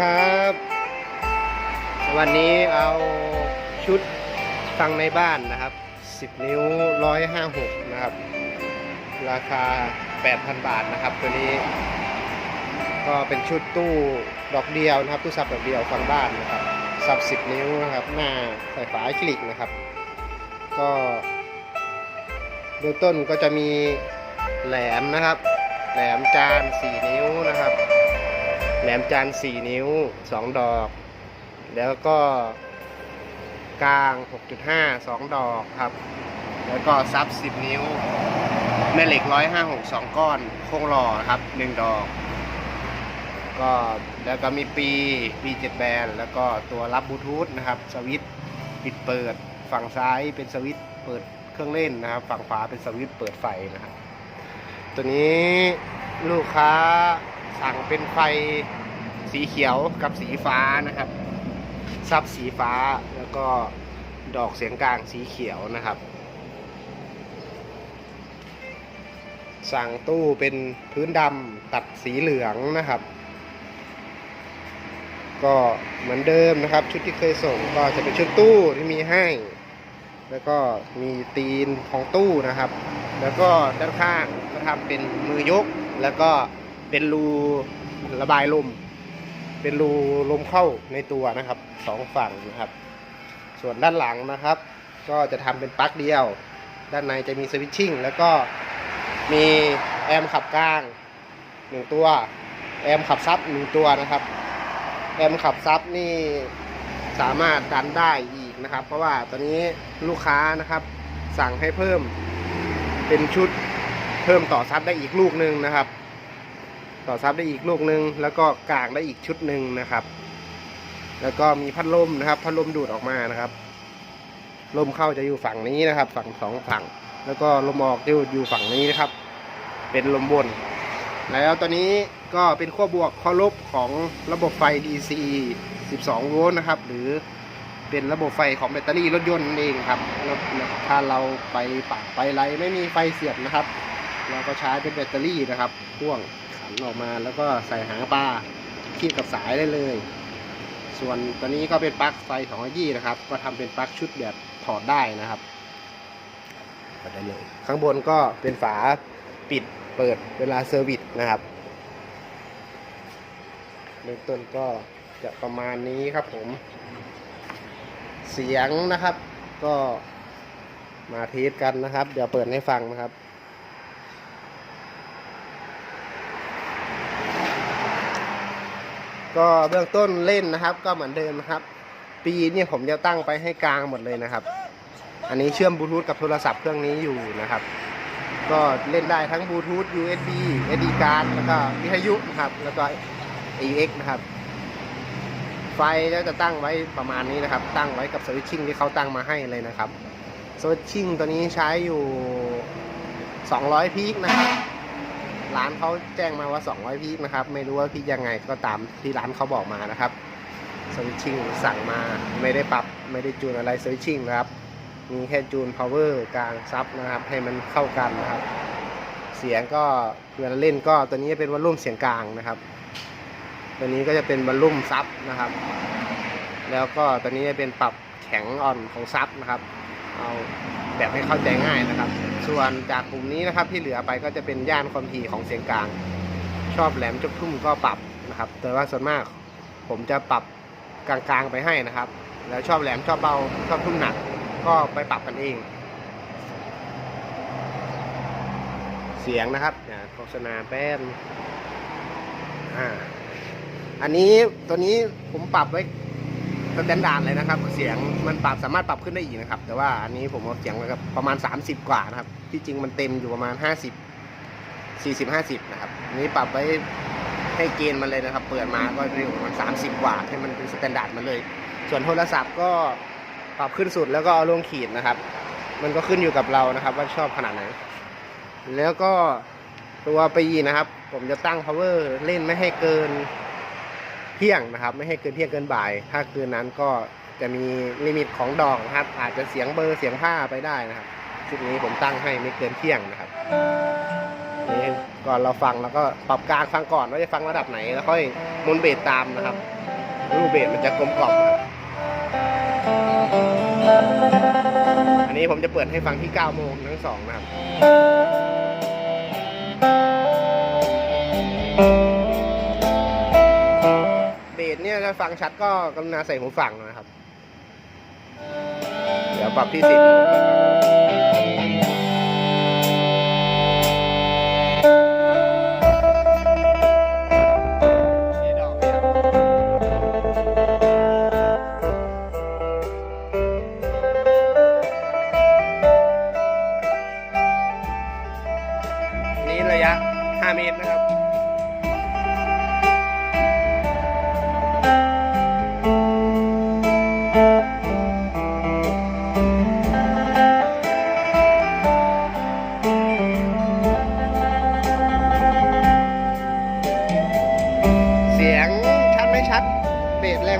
ครับ วันนี้เอาชุดฟังในบ้านนะครับ 10 นิ้ว 156 นะครับ ราคา 8,000 บาทนะครับ ตัวนี้ ก็เป็นชุดตู้ดอกเดียวนะครับ ตู้ซับดอกเดียวฟังบ้านนะครับซับ 10 นิ้วนะครับ หน้าใส่ฝาคลิกนะครับ ก็เบื้องต้นก็จะมีแหลมนะครับ แหลมจาน 4 นิ้วนะครับ หลมจาน4นิ้ว 2 ดอก แล้วก็กลาง 6.5 2 ดอกครับ แล้วก็ซับ 10 นิ้ว แม่เหล็ก 156 2 ก้อน โค้งหล่อครับ 1 ดอก ก็แล้วก็มีปีปี7แบนแล้วก็ตัวรับบลูทูธนะครับ สวิตช์ปิดเปิด ฝั่งซ้ายเป็นสวิตช์เปิดเครื่องเล่นนะครับ ฝั่งขวาเป็นสวิตช์เปิดไฟนะครับ ตัวนี้ลูกค้าสั่งเป็นไฟ สีเขียวกับสีฟ้านะครับ ซับสีฟ้าแล้วก็ดอกเสียงกลางสีเขียวนะครับ สั่งตู้เป็นพื้นดำตัดสีเหลืองนะครับ ก็เหมือนเดิมนะครับ ชุดที่เคยส่งก็จะเป็นชุดตู้ที่มีให้ แล้วก็มีตีนของตู้นะครับ แล้วก็ด้านข้างก็ทำเป็นมือยกแล้วก็เป็นรูระบายลม เป็นรูลมเข้าในตัวนะครับสองฝั่งนะครับ ส่วนด้านหลังนะครับ ก็จะทำเป็นปลั๊กเดียว ด้านในจะมีสวิตชิ่งแล้วก็มีแอมป์ขับกลางหนึ่งตัว แอมป์ขับซับหนึ่งตัวนะครับ แอมป์ขับซับนี่สามารถดันได้อีกนะครับ เพราะว่าตอนนี้ลูกค้านะครับ สั่งให้เพิ่มเป็นชุดเพิ่มต่อซับได้อีกลูกหนึ่งนะครับ ต่อซับได้อีกลูกหนึ่งแล้วก็กลางได้อีกชุดหนึ่งนะครับ แล้วก็มีพัดลมนะครับ พัดลมดูดออกมานะครับ ลมเข้าจะอยู่ฝั่งนี้นะครับ ฝั่งสองฝั่ง แล้วก็ลมออกจะอยู่ฝั่งนี้นะครับ เป็นลมบน แล้วตอนนี้ก็เป็นขั้วบวกขั้วลบของระบบไฟ DC 12 โวลต์นะครับ หรือเป็นระบบไฟของแบตเตอรี่รถยนต์เองครับ ถ้าเราไปปักไปไรไม่มีไฟเสียบนะครับ เราก็ใช้เป็นแบตเตอรี่นะครับพ่วงันออกมาแล้วก็ใส่หางปลาคีบกับสายได้เลย ส่วนตัวนี้ก็เป็นปลั๊กไฟของยี่นะครับ ก็ทำเป็นปลั๊กชุดแบบถอดได้นะครับถอดได้เลย ข้างบนก็เป็นฝาปิดเปิดเวลาเซอร์วิสนะครับเริ่มต้นก็จะประมาณนี้ครับผม เสียงนะครับ ก็มาเทสกันนะครับ เดี๋ยวเปิดให้ฟังนะครับ ก็เบื้องต้นเล่นนะครับ ก็เหมือนเดิมนะครับ ปีนี่ผมจะตั้งไปให้กลางหมดเลยนะครับ อันนี้เชื่อมบลูทูธกับโทรศัพท์เครื่องนี้อยู่นะครับ ก็เล่นได้ทั้งบลูทูธ USB SD card แล้วก็วิทยุนะครับ แล้วก็ AUX นะครับ ไฟก็จะตั้งไว้ประมาณนี้นะครับ ตั้งไว้กับสวิตชิ่งที่เขาตั้งมาให้เลยนะครับสวิตชิ่งตัวนี้ใช้อยู่ 200 พีคนะครับ ร้านเขาแจ้งมาว่า 200พีคนะครับ ไม่รู้ว่าพีคยังไงก็ตามที่ร้านเขาบอกมานะครับสวิตชิ่งสั่งมาไม่ได้ปรับไม่ได้จูนอะไรสวิตชิ่งนะครับ มีแค่จูนพาวเวอร์กลางซับนะครับ ให้มันเข้ากันนะครับ เสียงก็เวลาเล่นก็ตัวนี้เป็นวอลลุ่มเสียงกลางนะครับ ตัวนี้ก็จะเป็นวอลลุ่มซับนะครับ แล้วก็ตัวนี้จะเป็นปรับแข็งอ่อนของซับนะครับ เอาแบบให้เข้าใจง่ายนะครับ ส่วนจากกลุ่มนี้นะครับที่เหลือไปก็จะเป็นย่านความถี่ของเสียงกลาง ชอบแหลมจุกทุ่มก็ปรับนะครับ แต่ว่าส่วนมากผมจะปรับกลางๆไปให้นะครับ แล้วชอบแหลมชอบเบาชอบทุ่มหนัก ก็ไปปรับกันเอง เสียงนะครับโฆษณาแป้นอ่าอันนี้ตัวนี้ผมปรับไว้ สแตนดาร์ดเลยนะครับ เสียงมันปรับสามารถปรับขึ้นได้อีกนะครับ แต่ว่าอันนี้ผมเอาเสียงไว้กับประมาณ 30 กว่านะครับ ที่จริงมันเต็มอยู่ประมาณ 50 40 50 นะครับอันนี้ปรับไว้ให้เกณฑ์มันเลยนะครับ เปิดมาก็จะอยู่ประมาณ30 กว่าให้มันเป็นสแตนดาร์ดมันเลย ส่วนโทรศัพท์ก็ปรับขึ้นสุดแล้วก็เอาลงขีดนะครับ มันก็ขึ้นอยู่กับเรานะครับ ว่าชอบขนาดไหน แล้วก็ตัวปีนะครับ ผมจะตั้ง power เล่นไม่ให้เกิน เที่ยงนะครับ ไม่ให้เกินเที่ยงเกินบ่าย ถ้าเกินนั้นก็จะมีลิมิตของดอกนะครับ อาจจะเสียงเบอร์เสียงผ้าไปได้นะครับชุดนี้ผมตั้งให้ไม่เกินเที่ยงนะครับนี่ก่อนเราฟังแล้วก็ปรับกลางฟังก่อนว่าจะฟังระดับไหนแล้วค่อยมุนเบสตามนะครับลูเบสมันจะกลมกล่อมครับอันนี้ผมจะเปิดให้ฟังที่9โมงทั้งสองนะครับเบ ดเนี่ยถ้าฟังชัดก็กรุณาใส่หูฟังนะครับ เดี๋ยวปรับที่สิบ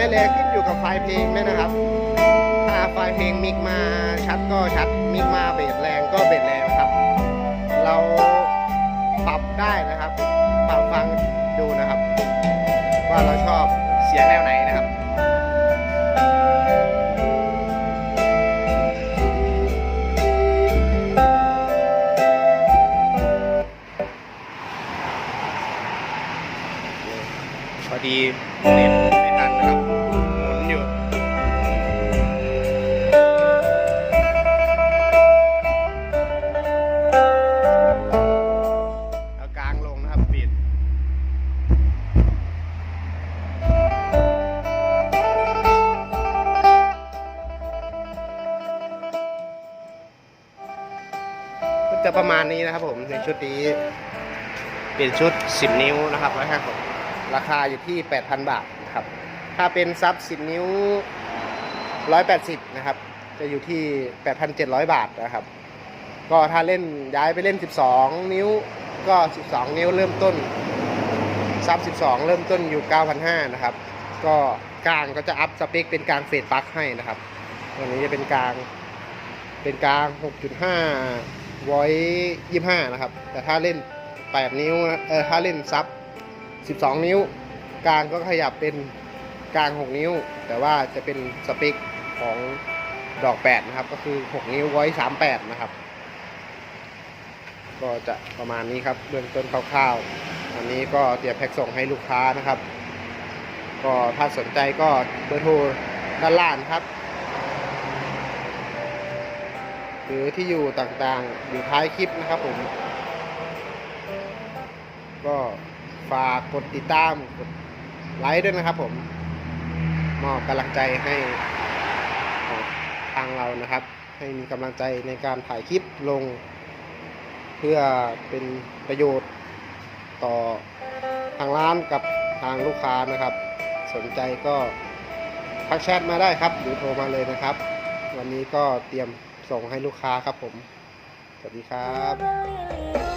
ไม่แรงขึ้นอยู่กับไฟล์เพลงด้วยนะครับ ถ้าไฟล์เพลงมิกมาชัดก็ชัดมิกมาเบสแรงก็เบสแรงนะครับ เราปรับได้นะครับ ปรับฟังดูนะครับ ว่าเราชอบเสียงแนวไหนนะครับพอดีเน็ต จะประมาณนี้นะครับผมในชุดนี้เป็นชุด 10 นิ้วนะครับร้อยห้าราคาอยู่ที่ 8,000 บาทนะครับ ถ้าเป็นซับ 10 นิ้ว 180 นะครับ จะอยู่ที่ 8,700 บาทนะครับ ก็ถ้าเล่นย้ายไปเล่น 12 นิ้วก็ 12 นิ้วเริ่มต้นซับ 12 เริ่มต้นอยู่ 9,500 นะครับ ก็กลางก็จะอัพสเปคเป็นกลางเฟดปลั๊กให้นะครับ ตัวนี้จะเป็นกลาง เป็นกลาง 6.5 ไว25นะครับ แต่ถ้าเล่น 8 นิ้วนะเออถ้าเล่นซับ 12 นิ้ว กลางก็ขยับเป็นกลาง 6 นิ้ว แต่ว่าจะเป็นสเปคของดอก 8 นะครับ ก็คือ 6 นิ้วไว้38 นะครับ ก็จะประมาณนี้ครับเบื้องต้นคร่าวๆ อันนี้ก็เตรียมแพ็กส่งให้ลูกค้านะครับ ก็ถ้าสนใจก็เบอร์โทรด้านล่างครับ หรือที่อยู่ต่างๆ อยู่ท้ายคลิปนะครับผม ก็ฝากกดติดตามกดไลค์ด้วยนะครับผมมอบกำลังใจให้ทางเรานะครับ ให้มีกำลังใจในการถ่ายคลิปลง เพื่อเป็นประโยชน์ต่อทางร้านกับทางลูกค้านะครับ สนใจก็ทักแชทมาได้ครับ หรือโทรมาเลยนะครับ วันนี้ก็เตรียม ส่งให้ลูกค้าครับผม สวัสดีครับ